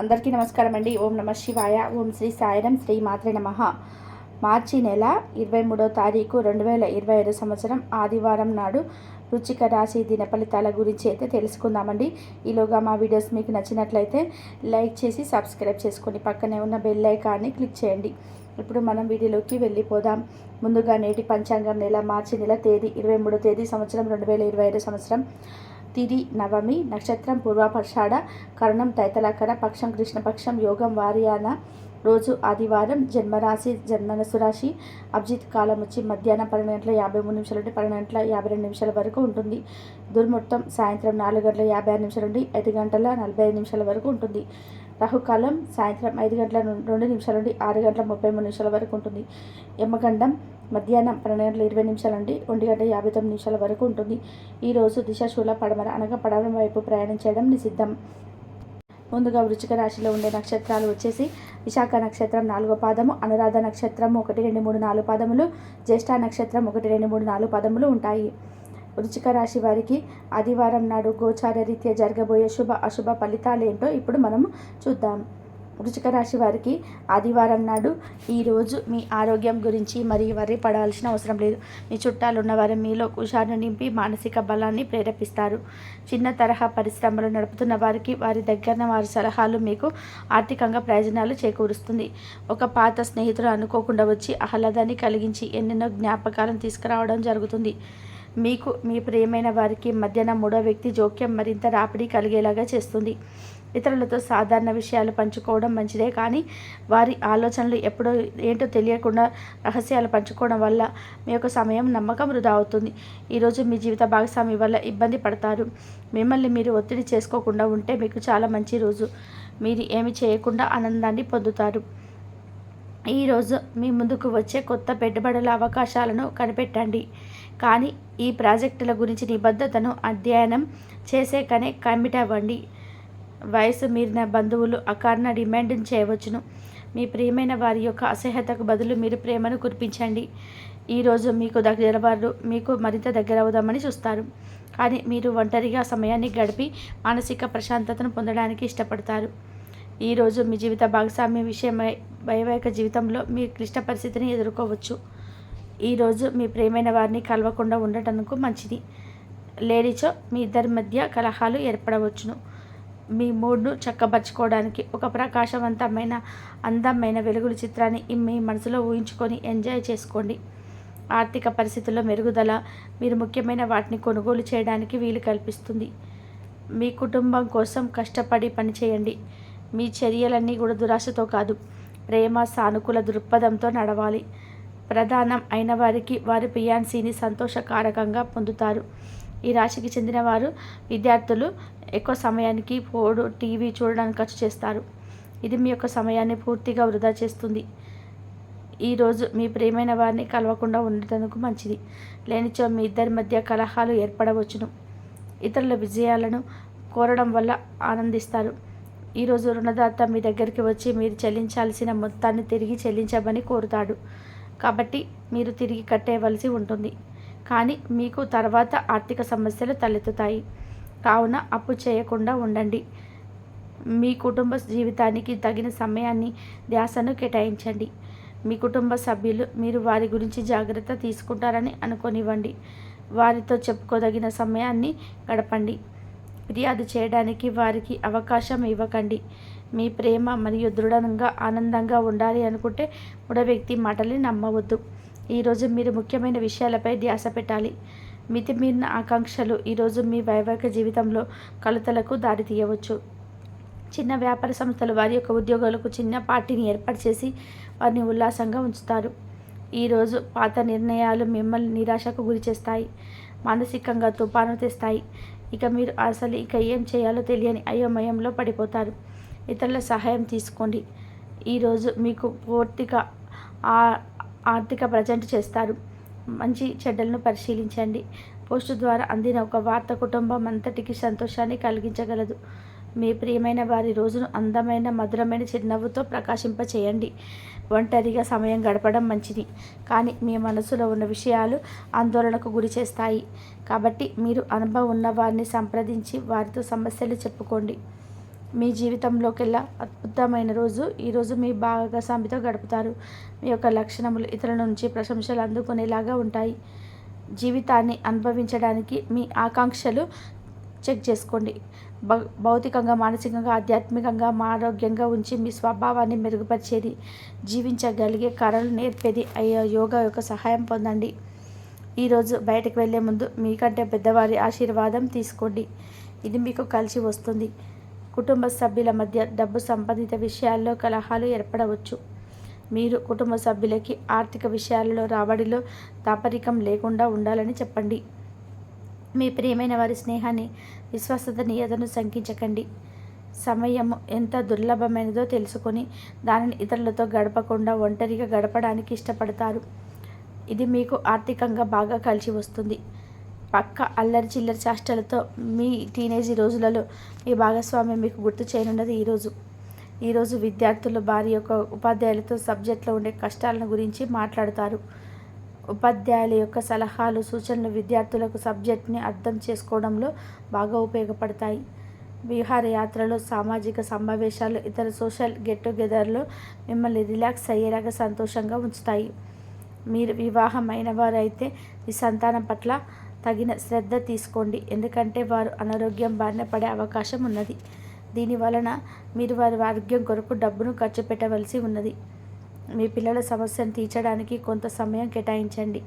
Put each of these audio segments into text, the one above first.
అందరికీ నమస్కారం అండి ఓం నమ శివాయ. ఓం శ్రీ సాయిరం శ్రీ మాత్రే నమ. మార్చి నెల ఇరవై మూడో తారీఖు రెండు వేల ఇరవై ఐదు సంవత్సరం ఆదివారం నాడు రుచిక రాశి దిన ఫలితాల గురించి అయితే తెలుసుకుందామండి. ఈలోగా మా వీడియోస్ మీకు నచ్చినట్లయితే లైక్ చేసి సబ్స్క్రైబ్ చేసుకోండి పక్కనే ఉన్న బెల్ ఐకాన్ని క్లిక్ చేయండి. ఇప్పుడు మనం వీడియోలోకి వెళ్ళిపోదాం. ముందుగా నేటి పంచాంగం నెల మార్చి నెల తేదీ ఇరవై మూడో తేదీ సంవత్సరం రెండు వేల ఇరవై ఐదు సంవత్సరం. తిరి నవమి నక్షత్రం పూర్వపర్షాఢ కరణం తైతలకర పక్షం కృష్ణపక్షం యోగం వారియాన రోజు ఆదివారం జన్మరాశి జన్మనసు రాశి అభిజిత్ కాలం వచ్చి మధ్యాహ్నం పన్నెండు గంటల యాభై మూడు నిమిషాల నుండి పన్నెండు గంటల యాభై రెండు నిమిషాల వరకు ఉంటుంది. దుర్ముహూర్తం సాయంత్రం నాలుగు గంటల యాభై ఆరు నిమిషాల నుండి ఐదు గంటల నలభై ఐదు నిమిషాల వరకు ఉంటుంది. రాహుకాలం సాయంత్రం ఐదు గంటల ను- రెండు నిమిషాల నుండి ఆరు గంటల ముప్పై మూడు నిమిషాల వరకు ఉంటుంది. యమగండం మధ్యాహ్నం పన్నెండు గంటల ఇరవై నిమిషాల నుండి ఒంటి గంట యాభై తొమ్మిది నిమిషాల వరకు ఉంటుంది. ఈరోజు దిశాశూల పడమర అనగా పడమర వైపు ప్రయాణం చేయడం నిషిద్ధం. ముందుగా వృచ్చిక రాశిలో ఉండే నక్షత్రాలు వచ్చేసి విశాఖ నక్షత్రం నాలుగో పాదము అనురాధ నక్షత్రం ఒకటి రెండు మూడు నాలుగు పాదములు జ్యేష్ఠ నక్షత్రం ఒకటి రెండు మూడు నాలుగు పాదములు ఉంటాయి. వృచ్చిక రాశి వారికి ఆదివారం నాడు గోచార రీత్యా జరగబోయే శుభ అశుభ ఫలితాలు ఏంటో ఇప్పుడు మనము చూద్దాం. వృచ్చిక రాశి వారికి ఆదివారం నాడు ఈరోజు మీ ఆరోగ్యం గురించి మరి వరి పడాల్సిన అవసరం లేదు. మీ చుట్టాలు ఉన్నవారు మీలో కుషాను నింపి మానసిక బలాన్ని ప్రేరేపిస్తారు. చిన్న తరహా పరిశ్రమలు నడుపుతున్న వారికి వారి దగ్గరన వారి సలహాలు మీకు ఆర్థికంగా ప్రయోజనాలు చేకూరుస్తుంది. ఒక పాత స్నేహితులు అనుకోకుండా వచ్చి ఆహ్లాదాన్ని కలిగించి ఎన్నెన్నో జ్ఞాపకాలను తీసుకురావడం జరుగుతుంది. మీకు మీ ప్రియమైన వారికి మధ్యన మూడో వ్యక్తి జోక్యం మరింత రాపిడి కలిగేలాగా చేస్తుంది. ఇతరులతో సాధారణ విషయాలు పంచుకోవడం మంచిదే. కానీ వారి ఆలోచనలు ఎప్పుడో ఏంటో తెలియకుండా రహస్యాలు పంచుకోవడం వల్ల మీ యొక్క సమయం నమ్మకం వృధా అవుతుంది. ఈరోజు మీ జీవిత భాగస్వామి వల్ల ఇబ్బంది పడతారు. మిమ్మల్ని మీరు ఒత్తిడి చేసుకోకుండా ఉంటే మీకు చాలా మంచి రోజు. మీరు ఏమి చేయకుండా ఆనందాన్ని పొందుతారు. ఈరోజు మీ ముందుకు వచ్చే కొత్త పెట్టుబడుల అవకాశాలను కనిపెట్టండి. కానీ ఈ ప్రాజెక్టుల గురించి నిబద్ధతను అధ్యయనం చేసే కనే కమిట్ అవ్వండి. వయసు మీరిన బంధువులు అకారణ డిమాండ్ చేయవచ్చును. మీ ప్రియమైన వారి యొక్క అసహ్యతకు బదులు మీరు ప్రేమను కురిపించండి. ఈరోజు మీకు దగ్గర వారు మీకు మరింత దగ్గర అవుదామని చూస్తారు. కానీ మీరు ఒంటరిగా సమయాన్ని గడిపి మానసిక ప్రశాంతతను పొందడానికి ఇష్టపడతారు. ఈరోజు మీ జీవిత భాగస్వామ్య విషయమై వైవాహిక జీవితంలో మీ క్లిష్ట పరిస్థితిని ఎదుర్కోవచ్చు. ఈరోజు మీ ప్రేమైన వారిని కలవకుండా ఉండటానికి మంచిది. లేనిచో మీ ఇద్దరి మధ్య కలహాలు ఏర్పడవచ్చును. మీ మూడ్ను చక్కబరుచుకోవడానికి ఒక ప్రకాశవంతమైన అందమైన వెలుగుల చిత్రాన్ని మీ మనసులో ఊహించుకొని ఎంజాయ్ చేసుకోండి. ఆర్థిక పరిస్థితుల్లో మెరుగుదల మీరు ముఖ్యమైన వాటిని కొనుగోలు చేయడానికి వీలు కల్పిస్తుంది. మీ కుటుంబం కోసం కష్టపడి పనిచేయండి. మీ చర్యలన్నీ కూడా దురాశతో కాదు ప్రేమ సానుకూల దృక్పథంతో నడవాలి. ప్రధానం అయిన వారికి వారి పియాన్సీని సంతోషకారకంగా పొందుతారు. ఈ రాశికి చెందిన వారు విద్యార్థులు ఎక్కువ సమయానికి పోడు టీవీ చూడడానికి ఖర్చు చేస్తారు. ఇది మీ యొక్క సమయాన్ని పూర్తిగా వృధా చేస్తుంది. ఈరోజు మీ ప్రియమైన వారిని కలవకుండా ఉండటందుకు మంచిది. లేనిచో మీ ఇద్దరి మధ్య కలహాలు ఏర్పడవచ్చును. ఇతరుల విజయాలను కోరడం వల్ల ఆనందిస్తారు. ఈరోజు రుణదాత మీ దగ్గరికి వచ్చి మీరు చెల్లించాల్సిన మొత్తాన్ని తిరిగి చెల్లించమని కోరుతాడు. కాబట్టి మీరు తిరిగి కట్టేయవలసి ఉంటుంది. కానీ మీకు తర్వాత ఆర్థిక సమస్యలు తలెత్తుతాయి. కావున అప్పు చేయకుండా ఉండండి. మీ కుటుంబ జీవితానికి తగిన సమయాన్ని ధ్యాసను కేటాయించండి. మీ కుటుంబ సభ్యులు మీరు వారి గురించి జాగ్రత్త తీసుకుంటారని అనుకోనివ్వండి. వారితో చెప్పుకోదగిన సమయాన్ని గడపండి. ఫిర్యాదు చేయడానికి వారికి అవకాశం ఇవ్వకండి. మీ ప్రేమ మరియు దృఢంగా ఆనందంగా ఉండాలి అనుకుంటే మూడో వ్యక్తి మాటల్ని నమ్మవద్దు. ఈరోజు మీరు ముఖ్యమైన విషయాలపై ధ్యాస పెట్టాలి. మితిమీరిన ఆకాంక్షలు ఈరోజు మీ వైవాహిక జీవితంలో కలతలకు దారితీయవచ్చు చిన్న వ్యాపార సంస్థలు వారి యొక్క ఉద్యోగులకు చిన్న పార్టీని ఏర్పాటు చేసి వారిని ఉల్లాసంగా ఉంచుతారు. ఈరోజు పాత నిర్ణయాలు మిమ్మల్ని నిరాశకు గురి చేస్తాయి. మానసికంగా తుఫాను తెస్తాయి. ఇక మీరు అసలు ఇక ఏం చేయాలో తెలియని అయోమయంలో పడిపోతారు. ఇతరుల సహాయం తీసుకోండి. ఈరోజు మీకు పూర్తిగా ఆర్థిక ప్రజెంట్ చేస్తారు. మంచి చెడ్డలను పరిశీలించండి. పోస్టు ద్వారా అందిన ఒక వార్త కుటుంబం అంతటికి సంతోషాన్ని కలిగించగలదు. మీ ప్రియమైన వారి రోజును అందమైన మధురమైన చిరునవ్వుతో ప్రకాశింపచేయండి. ఒంటరిగా సమయం గడపడం మంచిది. కానీ మీ మనసులో ఉన్న విషయాలు ఆందోళనకు గురి చేస్తాయి. కాబట్టి మీరు అనుభవం ఉన్న వారిని సంప్రదించి వారితో సమస్యలు చెప్పుకోండి. మీ జీవితంలోకెల్లా అద్భుతమైన రోజు. ఈరోజు మీ భాగస్వామితో గడుపుతారు. మీ యొక్క లక్షణములు ఇతరుల నుంచి ప్రశంసలు అందుకునేలాగా ఉంటాయి. జీవితాన్ని అనుభవించడానికి మీ ఆకాంక్షలు చెక్ చేసుకోండి. భౌతికంగా మానసికంగా ఆధ్యాత్మికంగా మా ఆరోగ్యంగా ఉంచి మీ స్వభావాన్ని మెరుగుపరిచేది జీవించగలిగే కళలు నేర్పేది అయ్యే యోగా యొక్క సహాయం పొందండి. ఈరోజు బయటకు వెళ్ళే ముందు మీకంటే పెద్దవారి ఆశీర్వాదం తీసుకోండి. ఇది మీకు కలిసి వస్తుంది. కుటుంబ సభ్యుల మధ్య డబ్బు సంబంధిత విషయాల్లో కలహాలు ఏర్పడవచ్చు. మీరు కుటుంబ సభ్యులకి ఆర్థిక విషయాలలో రాబడిలో దాపరికం లేకుండా ఉండాలని చెప్పండి. మీ ప్రియమైన వారి స్నేహాన్ని విశ్వసనీయతను శంకించకండి. సమయం ఎంత దుర్లభమైనదో తెలుసుకొని దానిని ఇతరులతో గడపకుండా ఒంటరిగా గడపడానికి ఇష్టపడతారు. ఇది మీకు ఆర్థికంగా బాగా కలిసి వస్తుంది. పక్క అల్లరి చిల్లరి చేష్టలతో మీ టీనేజ్ రోజులలో మీ భాగస్వామి మీకు గుర్తు చేయనున్నది ఈరోజు. ఈరోజు విద్యార్థులు వారి యొక్క ఉపాధ్యాయులతో సబ్జెక్ట్లో ఉండే కష్టాలను గురించి మాట్లాడతారు. ఉపాధ్యాయుల యొక్క సలహాలు సూచనలు విద్యార్థులకు సబ్జెక్ట్ని అర్థం చేసుకోవడంలో బాగా ఉపయోగపడతాయి. విహారయాత్రలో సామాజిక సమావేశాలు ఇతర సోషల్ గెట్ టుగెదర్లో మిమ్మల్ని రిలాక్స్ అయ్యేలాగా సంతోషంగా ఉంచుతాయి. మీరు వివాహమైన వారైతే మీ సంతానం పట్ల తగిన శ్రద్ధ తీసుకోండి. ఎందుకంటే వారు అనారోగ్యం బారిన పడే అవకాశం ఉన్నది. దీని వలన మీరు వారి ఆరోగ్యం కొరకు డబ్బును ఖర్చు పెట్టవలసి ఉన్నది. మీ పిల్లల సమస్యను తీర్చడానికి కొంత సమయం కేటాయించండి.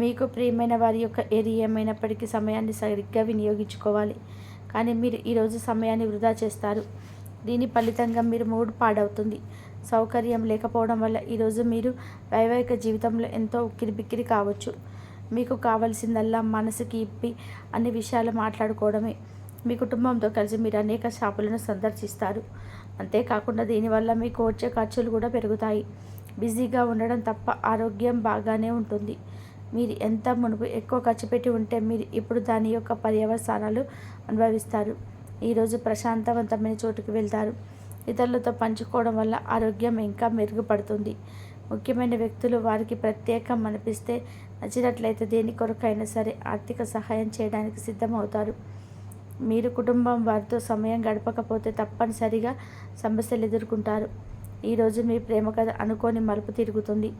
మీకు ప్రియమైన వారి యొక్క ఏది ఏమైనప్పటికీ సమయాన్ని సరిగ్గా వినియోగించుకోవాలి. కానీ మీరు ఈరోజు సమయాన్ని వృధా చేస్తారు. దీని ఫలితంగా మీరు మూడ్ పాడవుతుంది. సౌకర్యం లేకపోవడం వల్ల ఈరోజు మీరు వైవాహిక జీవితంలో ఎంతో ఉక్కిరిబిక్కిరి కావచ్చు. మీకు కావలసిందల్లా మనసుకి ఇప్పి అన్ని విషయాలు మాట్లాడుకోవడమే. మీ కుటుంబంతో కలిసి మీరు అనేక షాపులను సందర్శిస్తారు. అంతేకాకుండా దీనివల్ల మీకు వచ్చే ఖర్చులు కూడా పెరుగుతాయి. బిజీగా ఉండడం తప్ప ఆరోగ్యం బాగానే ఉంటుంది. మీరు ఎంత మునుపు ఎక్కువ ఖర్చు పెట్టి ఉంటే మీరు ఇప్పుడు దాని యొక్క పర్యవసానాలు అనుభవిస్తారు. ఈరోజు ప్రశాంతవంతమైన చోటుకు వెళ్తారు. ఇతరులతో పంచుకోవడం వల్ల ఆరోగ్యం ఇంకా మెరుగుపడుతుంది. ముఖ్యమైన వ్యక్తులు వారికి ప్రత్యేకం అనిపిస్తే నచ్చినట్లయితే దేని కొరకైనా సరే ఆర్థిక సహాయం చేయడానికి సిద్ధమవుతారు. మీరు కుటుంబం వారితో సమయం గడపకపోతే తప్పనిసరిగా సమస్యలు ఎదుర్కొంటారు. ఈరోజు మీ ప్రేమ కథ అనుకోని మలుపు తిరుగుతుంది.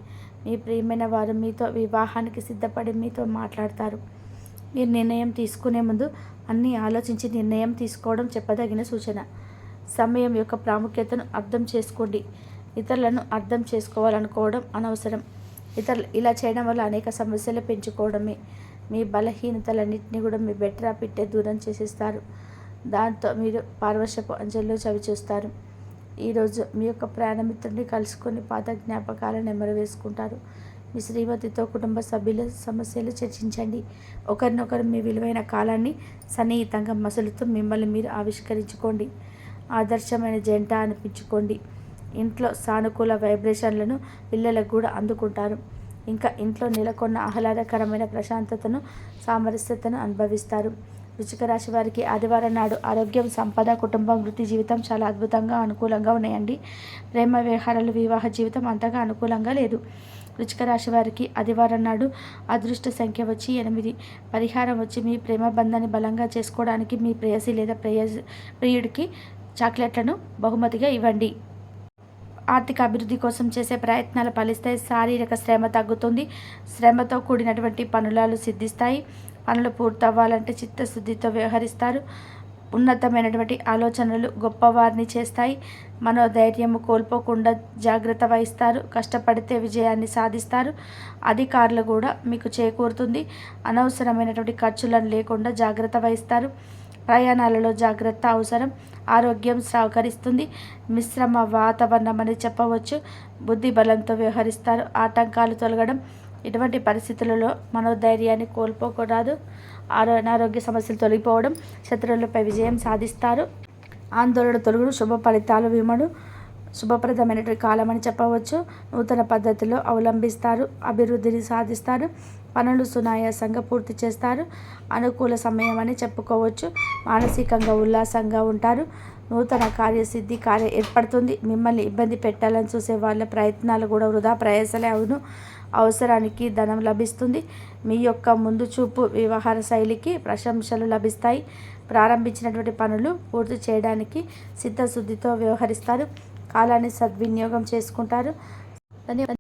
మీ ప్రియమైన వారు మీతో వివాహానికి సిద్ధపడి మీతో మాట్లాడతారు. మీరు నిర్ణయం తీసుకునే ముందు అన్నీ ఆలోచించి నిర్ణయం తీసుకోవడం చెప్పదగిన సూచన. సమయం యొక్క ప్రాముఖ్యతను అర్థం చేసుకోండి. ఇతరులను అర్థం చేసుకోవాలనుకోవడం అనవసరం. ఇతరులు ఇలా చేయడం వల్ల అనేక సమస్యలు పెంచుకోవడమే. మీ బలహీనతలన్నింటినీ కూడా మీ బెటరా పిట్టే దూరం చేసేస్తారు. దాంతో మీరు పార్వశపు అంచెల్లో చవి చూస్తారు. ఈరోజు మీ యొక్క ప్రయాణమిత్రుడిని కలుసుకొని పాత జ్ఞాపకాలను నెమరు వేసుకుంటారు. మీ శ్రీమతితో కుటుంబ సభ్యుల సమస్యలు చర్చించండి. ఒకరినొకరు మీ విలువైన కాలాన్ని సన్నిహితంగా మసులుతూ మిమ్మల్ని మీరు ఆవిష్కరించుకోండి. ఆదర్శమైన జంట అనిపించుకోండి. ఇంట్లో సానుకూల వైబ్రేషన్లను పిల్లలకు కూడా అందుకుంటారు. ఇంకా ఇంట్లో నెలకొన్న ఆహ్లాదకరమైన ప్రశాంతతను సామరస్యతను అనుభవిస్తారు. వృచ్చిక రాశి వారికి ఆదివారం నాడు ఆరోగ్యం సంపద కుటుంబం వృత్తి జీవితం చాలా అద్భుతంగా అనుకూలంగా ఉన్నాయండి. ప్రేమ వ్యవహారాలు వివాహ జీవితం అంతగా అనుకూలంగా లేదు. వృచ్చిక రాశి వారికి ఆదివారం నాడు అదృష్ట సంఖ్య వచ్చి ఎనిమిది. పరిహారం వచ్చి మీ ప్రేమ బంధాన్ని బలంగా చేసుకోవడానికి మీ ప్రేయసి లేదా ప్రేయ ప్రియుడికి చాక్లెట్లను బహుమతిగా ఇవ్వండి. ఆర్థిక అభివృద్ధి కోసం చేసే ప్రయత్నాలు ఫలిస్తాయి శారీరక శ్రమ తగ్గుతుంది. శ్రమతో కూడినటువంటి పనులాలు సిద్ధిస్తాయి. పనులు పూర్తవ్వాలంటే చిత్తశుద్ధితో వ్యవహరిస్తారు. ఉన్నతమైనటువంటి ఆలోచనలు గొప్పవారిని చేస్తాయి. మనోధైర్యము కోల్పోకుండా జాగ్రత్త వహిస్తారు. కష్టపడితే విజయాన్ని సాధిస్తారు. అధికారులు కూడా మీకు చేకూరుతుంది. అనవసరమైనటువంటి ఖర్చులను లేకుండా జాగ్రత్త వహిస్తారు. ప్రయాణాలలో జాగ్రత్త అవసరం ఆరోగ్యం సహకరిస్తుంది. మిశ్రమ వాతావరణం అని చెప్పవచ్చు. బుద్ధి బలంతో వ్యవహరిస్తారు. ఆటంకాలు తొలగడం. ఇటువంటి పరిస్థితులలో మనోధైర్యాన్ని కోల్పోకూడదు. ఆరో అనారోగ్య సమస్యలు తొలగిపోవడం. శత్రువులపై విజయం సాధిస్తారు. ఆందోళన తొలుగుడు శుభ ఫలితాలు విమడు శుభప్రదమైనటువంటి కాలం అని చెప్పవచ్చు. నూతన పద్ధతిలో అవలంబిస్తారు అభివృద్ధిని సాధిస్తారు పనులు సునాయాసంగా పూర్తి చేస్తారు అనుకూల సమయం అని చెప్పుకోవచ్చు. మానసికంగా ఉల్లాసంగా ఉంటారు. నూతన కార్యసిద్ధి కార్య ఏర్పడుతుంది. మిమ్మల్ని ఇబ్బంది పెట్టాలని చూసే వాళ్ళ ప్రయత్నాలు కూడా వృధా ప్రయాసలే అవును. అవసరానికి ధనం లభిస్తుంది. మీ యొక్క ముందు చూపు వ్యవహార శైలికి ప్రశంసలు లభిస్తాయి. ప్రారంభించినటువంటి పనులు పూర్తి చేయడానికి సిద్ధశుద్ధితో వ్యవహరిస్తారు. కాలాన్ని సద్వినియోగం చేసుకుంటారు. ధన్యవాదాలు.